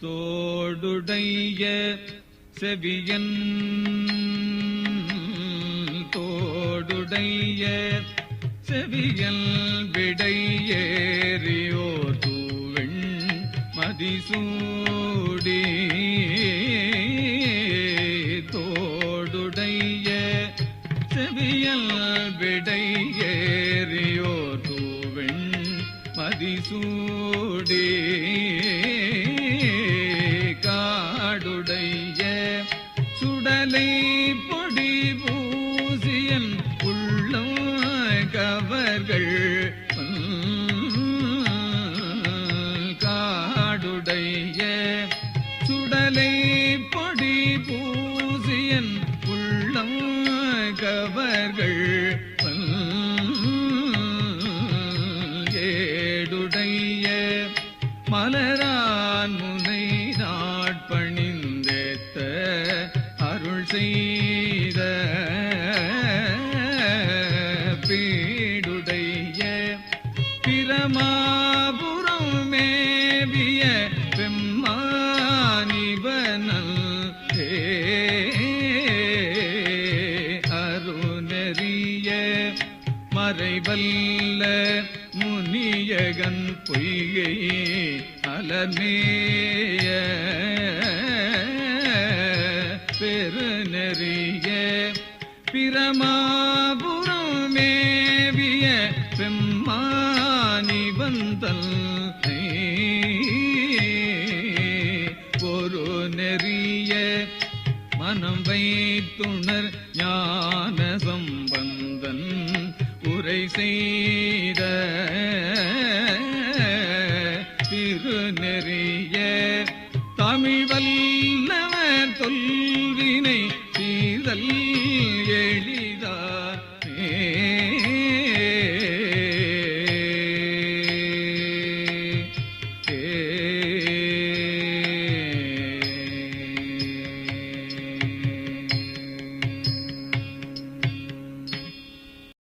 தோடுடைய செவியன் தோடுடைய செவியல் விடை தூவெண் மதிசூடி தோடுடைய செவியல் விடை தூவெண் மதிசூடி சுடலை பொடி பூசியன் உள்ளம் கவர்கள் ஏடுடைய மலரான் முனை நாட்பணிந்தேத்த அருள் செய்த பெம்மானிவனல் அருணறிய மறைவல்ல முனியகன் பொய்கை அலமேய பெருநெறிய பிரமாபுரம் மேவிய பெம்மானி வந்தல் மனம் வைத்துணர் ஞான சம்பந்தன் உரை செய்த திருநெறிய தமிழ்வல்லவர் தொல்வினை தீரல் எளிதார்